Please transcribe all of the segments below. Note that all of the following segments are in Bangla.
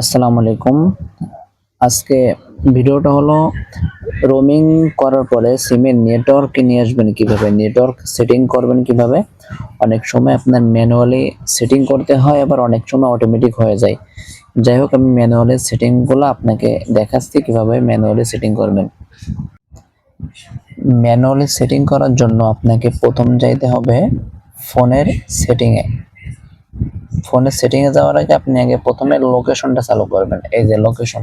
আসসালামু আলাইকুম। আজকে ভিডিওটা হলো রোমিং করার পরে সিমের নেটওয়ার্ক নিয়ে আসবেন কীভাবে? নেটওয়ার্ক সেটিং করবেন কীভাবে? অনেক সময় আপনার ম্যানুয়ালি সেটিং করতে হয়, আবার অনেক সময় অটোমেটিক হয়ে যায়। যাই হোক, আমি ম্যানুয়ালি সেটিংগুলো আপনাকে দেখাচ্ছি কীভাবে ম্যানুয়ালি সেটিং করবেন। ম্যানুয়ালি সেটিং করার জন্য আপনাকে প্রথম যাইতে হবে ফোনের সেটিংয়ে ফোনের সেটিংয়ে যাওয়ার আগে আপনি আগে প্রথমে লোকেশনটা চালু করবেন। এই যে লোকেশন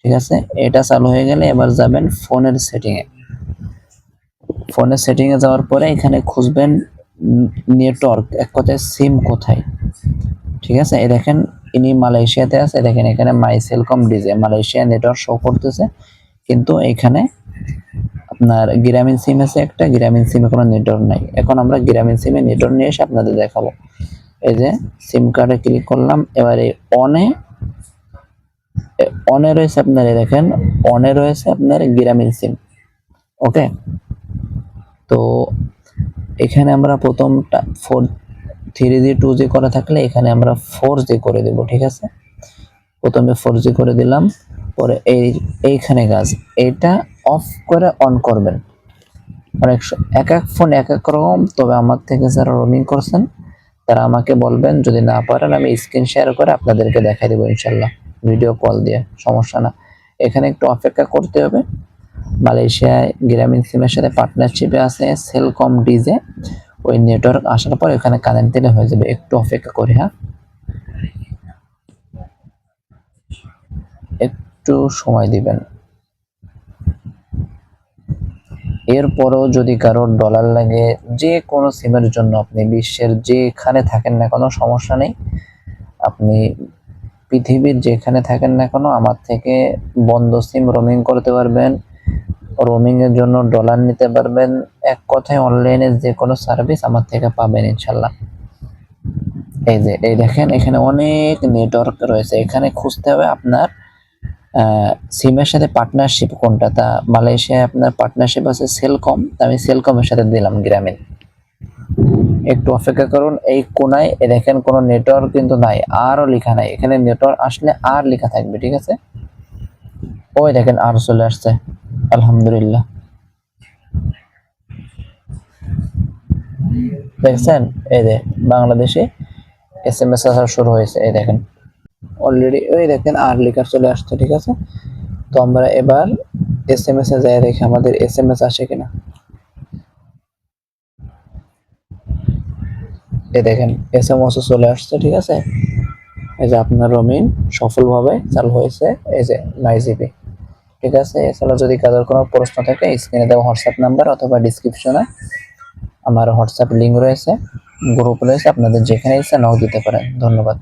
ঠিক আছে? এটা চালু হয়ে গেলে এবার যাবেন ফোনের সেটিংয়ে ফোনের সেটিংয়ে যাওয়ার পরে এখানে খুঁজবেন নেটওয়ার্ক এক কথায় সিম কোথায়? ঠিক আছে? এই দেখেন, ইনি মালয়েশিয়াতে আছে। দেখেন, এখানে my Celcom Digi Malaysia network show করতেছে। কিন্তু এখানে আপনার গ্রামীণ সিম আছে একটা, গ্রামীণ সিমে কোনো নেটওয়ার্ক নাই। এখন আমরা গ্রামীণ সিমে নেটওয়ার্ক নিয়ে এসে আপনাদের দেখাবো। এই যে সিম কার্ডে ক্লিক করলাম, এবারে অনে অনে রয়েছে আপনার দেখেন অনে রয়েছে আপনার গ্রামীণ সিম ওকে তো এখানে আমরা প্রথম four three G two G করা থাকলে এখানে আমরা ফোর জি করে দেব, ঠিক আছে? প্রথমে ফোর জি করে দিলাম, পরে এই, এইখানে গাছ এটা অফ করে অন করবেন। অনেক এক এক ফোন এক এক রকম, তবে আমার থেকে যারা রোমিং করছেন তারা আমাকে বলবেন, যদি না পারেন আমি স্ক্রিন শেয়ার করে আপনাদেরকে দেখাই দেবো ইনশাল্লাহ, ভিডিও কল দিয়ে, সমস্যা না। এখানে একটু অপেক্ষা করতে হবে। মালয়েশিয়ায় গ্রামীণ সিমের সাথে পার্টনারশিপে আছে সেলকম ডিজে ওই নেটওয়ার্ক আসার পর এখানে কানেক্ট দিলে হয়ে যাবে। একটু অপেক্ষা করি হ্যাঁ। একটু সময় দিবেন। এরপরও যদি কারোর ডলার লাগে, যে কোনো সিমের জন্য আপনি বিশ্বের যেখানে থাকেন না কোনো সমস্যা নেই। আপনি পৃথিবীর যেখানে থাকেন না কেন, আমার থেকে বন্ধ সিম রোমিং করতে পারবেন রোমিং এর জন্য ডলার নিতে পারবেন। এক কথায় অনলাইনে যে কোনো সার্ভিস আমার থেকে পাবেন ইনশাল্লাহ এই যে, এই দেখেন এখানে অনেক নেটওয়ার্ক রয়েছে, এখানে খুঁজতে হবে আপনার সিমের সাথে পার্টনারশিপ কোনটা? তা মালয়েশিয়ায় আপনার পার্টনারশিপ আছে সেলকম আমি সেলকমের সাথে দিলাম গ্রামীণ। একটু অপেক্ষা করুন, এই কোনায় দেখেন কোনো নেটওয়ার্ক কিন্তু নাই, আরও লেখা নাই। এখানে নেটওয়ার্ক আসলে আর লেখা থাকবে, ঠিক আছে? ওই দেখেন আর চলে আসছে, আলহামদুলিল্লাহ। দেখছেন? এই যে বাংলাদেশে এস এম এস আসা শুরু হয়েছে, এই দেখেন। অলরেডি ওই দেখেন আর লেখা চলে আসছে, ঠিক আছে? তো আমরা এবার এস এম এস এ যাই, দেখি আমাদের এস এম এস আসে কিনা। এই দেখেন এস এম এস চলে আসছে, ঠিক আছে? এই যে আপনার রোমিন সফলভাবে চালু হয়েছে, এই যে জিবি ঠিক আছে? এছাড়া যদি কারোর কোনো প্রশ্ন থাকে স্ক্রিনে দেওয়া হোয়াটসঅ্যাপ নাম্বার অথবা ডিসক্রিপশনে আমার হোয়াটসঅ্যাপ লিঙ্ক রয়েছে গ্রুপ রয়েছে, আপনাদের যেখানে ইচ্ছা নক দিতে পারেন। ধন্যবাদ।